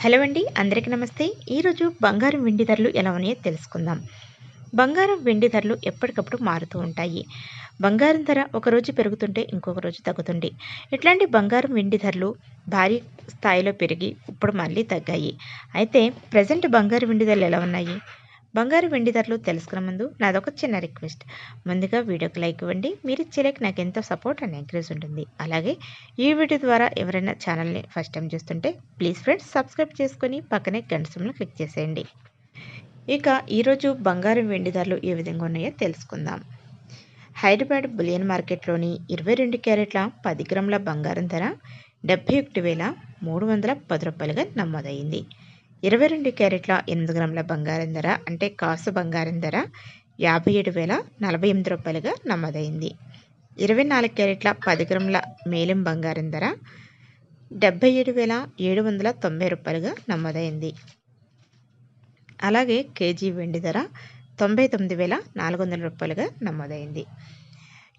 Hello అండి అందరికీ నమస్తే. ఈరోజు బంగారం వెండి ధరలు ఎలా ఉన్నాయో తెలుసుకుందాం. బంగారం వెండి ధరలు ఎప్పటికప్పుడు మారుతూ ఉంటాయి. బంగారం ధర ఒక రోజు పెరుగుతుంటే ఇంకొక రోజు తగ్గుతుంది. ఇట్లాంటి బంగారం వెండి ధరలు భారీ స్థాయిలో పెరిగి ఇప్పుడు మళ్ళీ తగ్గాయి. అయితే ప్రజెంట్ బంగారం వెండి ధరలు ఎలా ఉన్నాయి? బంగారు వెండి ధరలు తెలుసుకున్న ముందు నాదొక చిన్న రిక్వెస్ట్. ముందుగా వీడియోకి లైక్ ఇవ్వండి. మీరు ఇచ్చే లైక్ నాకు ఎంతో సపోర్ట్ అండ్ ఎంకరేజ్ ఉంటుంది. అలాగే ఈ వీడియో ద్వారా ఎవరైనా ఛానల్ని ఫస్ట్ టైం చూస్తుంటే ప్లీజ్ ఫ్రెండ్స్ సబ్స్క్రైబ్ చేసుకొని పక్కనే గంటసంలో క్లిక్ చేసేయండి. ఇక ఈరోజు బంగారం వెండి ధరలు ఏ విధంగా ఉన్నాయో తెలుసుకుందాం. హైదరాబాద్ బులియన్ మార్కెట్లోని ఇరవై రెండు క్యారెట్ల పది గ్రాముల బంగారం ధర డెబ్బై ఒకటి వేల మూడు వందల పది రూపాయలుగా నమోదైంది. ఇరవై రెండు క్యారెట్ల ఎనిమిది గ్రాముల బంగారం ధర అంటే కాసు బంగారం ధర యాభై ఏడు వేల నలభై ఎనిమిది రూపాయలుగా నమోదైంది. ఇరవై నాలుగు క్యారెట్ల పది గ్రాముల మేలిం బంగారం ధర డెబ్బై ఏడు వేల ఏడు వందల తొంభై రూపాయలుగా నమోదైంది. అలాగే కేజీ వెండి ధర తొంభై తొమ్మిది వేల నాలుగు వందల రూపాయలుగా నమోదైంది.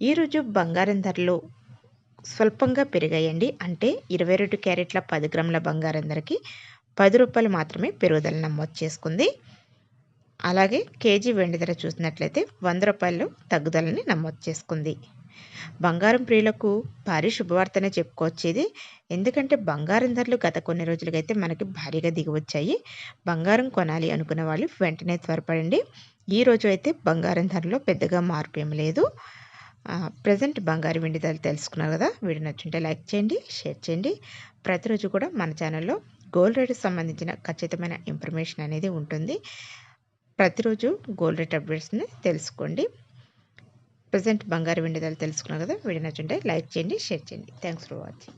ఈరోజు బంగారం ధరలు స్వల్పంగా పెరిగాయండి. అంటే ఇరవై రెండు క్యారెట్ల పది గ్రాముల బంగారం ధరకి పది రూపాయలు మాత్రమే పెరుగుదల నమోదు చేసుకుంది. అలాగే కేజీ వెండి ధర చూసినట్లయితే వంద రూపాయలు తగ్గుదలని నమోదు చేసుకుంది. బంగారం ప్రియులకు భారీ శుభవార్తనే చెప్పుకోవచ్చేది. ఎందుకంటే బంగారం ధరలు గత కొన్ని రోజులుగా అయితే మనకి భారీగా దిగివచ్చాయి. బంగారం కొనాలి అనుకున్న వాళ్ళు వెంటనే త్వరపడండి. ఈ రోజు అయితే బంగారం ధరలో పెద్దగా మార్పు ఏం లేదు. ప్రజెంట్ బంగారు వెండి ధరలు తెలుసుకున్నారు కదా. వీడియో నచ్చుంటే లైక్ చేయండి షేర్ చేయండి. ప్రతిరోజు కూడా మన ఛానల్లో గోల్డ్ రేట్కి సంబంధించిన ఖచ్చితమైన ఇన్ఫర్మేషన్ అనేది ఉంటుంది. ప్రతిరోజు గోల్డ్ రేట్ అప్డేట్స్ని తెలుసుకోండి. ప్రజెంట్ బంగారు వెండి ధరలు తెలుసుకున్నారు కదా. వీడియో నచ్చుంటే లైక్ చేయండి షేర్ చేయండి. Thanks for watching.